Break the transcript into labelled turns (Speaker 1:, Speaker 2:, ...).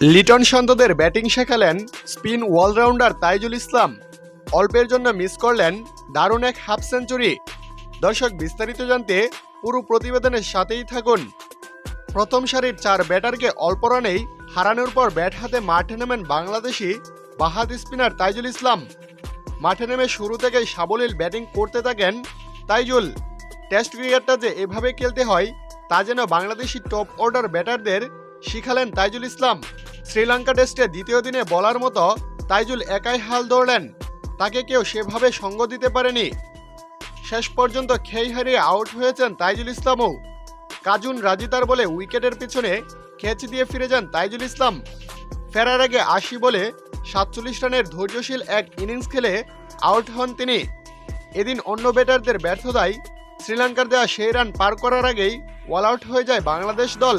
Speaker 1: লিটন সন্তদের ব্যাটিং শেখালেন spin allrounder Taijul Islam. অল্পের জন্য মিস করলেন দারুণ এক হাফ সেঞ্চুরি। দর্শক বিস্তারিত জানতে পুরো প্রতিবেদনের সাথেই থাকুন। প্রথম সারির চার ব্যাটারকে অল্প রানেই হারানোর পর ব্যাট হাতে মাঠে নেমেন বাংলাদেশি বাহাদ স্পিনার তাইজুল ইসলাম। মাঠে নেমে শুরু থেকেই সাবলীল ব্যাটিং করতে থাকেন তাইজুল। টেস্ট ক্রিকেটটা যে এভাবে খেলতে হয়, তা যেন বাংলাদেশি টপ অর্ডার ব্যাটারদের শিখালেন তাইজুল ইসলাম। শ্রীলঙ্কা টেস্টে দ্বিতীয় দিনে বলার মতো তাইজুল একাই হাল ধরলেন। তাকে কেউ সেভাবে সঙ্গ দিতে পারেনি। শেষ পর্যন্ত খেই হারিয়ে আউট হয়েছেন তাইজুল ইসলামও। কাজুন রাজিতার বলে উইকেটের পিছনে ক্যাচ দিয়ে ফিরে যান তাইজুল ইসলাম। ফেরার আগে আশি বলে সাতচল্লিশ রানের ধৈর্যশীল এক ইনিংস খেলে আউট হন তিনি। এদিন অন্য ব্যাটারদের ব্যর্থতায় শ্রীলঙ্কার দেওয়া সেই রান পার করার আগেই অল আউট হয়ে যায় বাংলাদেশ দল।